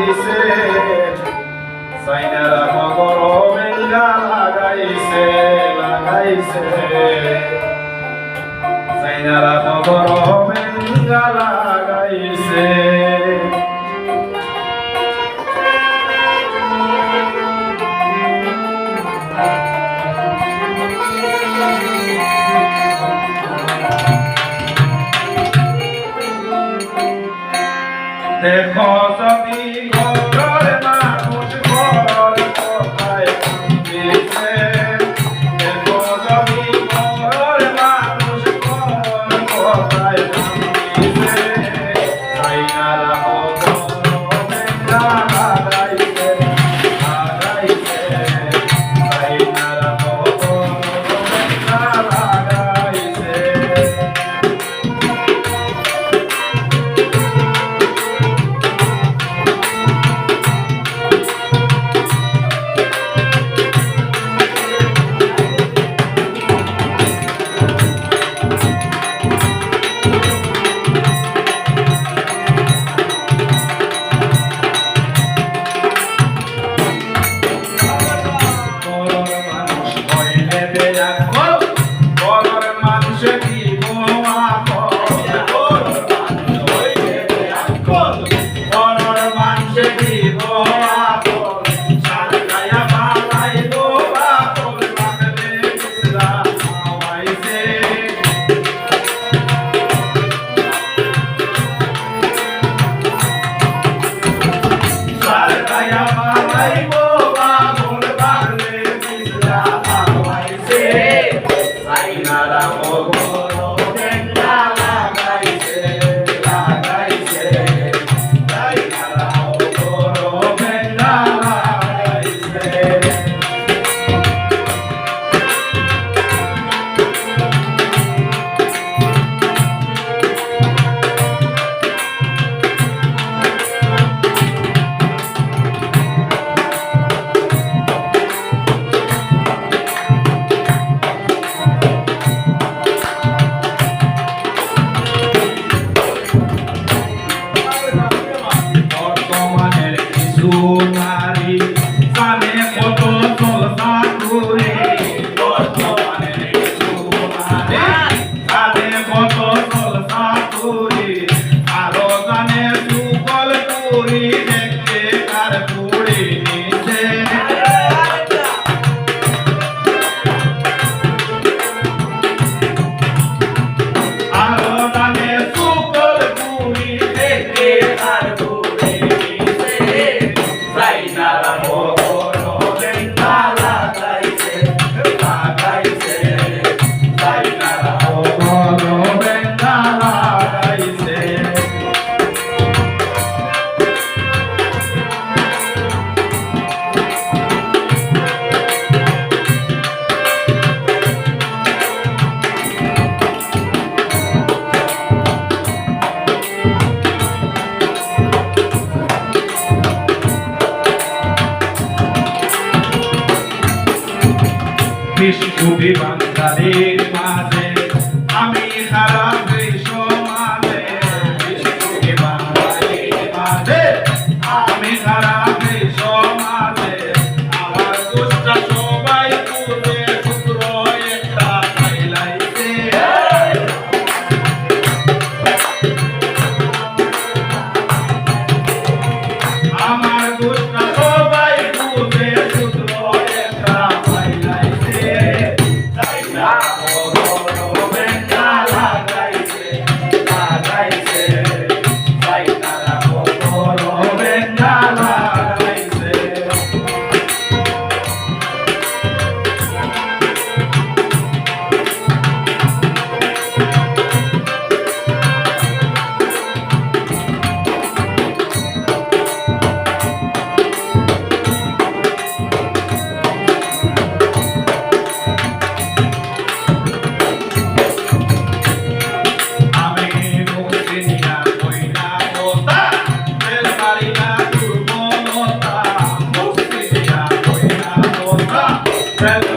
দিছে। সাইনারা খবর মেঙ্গা লাগাইছে লাগাইছে। সাইনারা খবর মেঙ্গা লাগাইছে। দেখো সবি Chama lá boa. subir bandeira friend.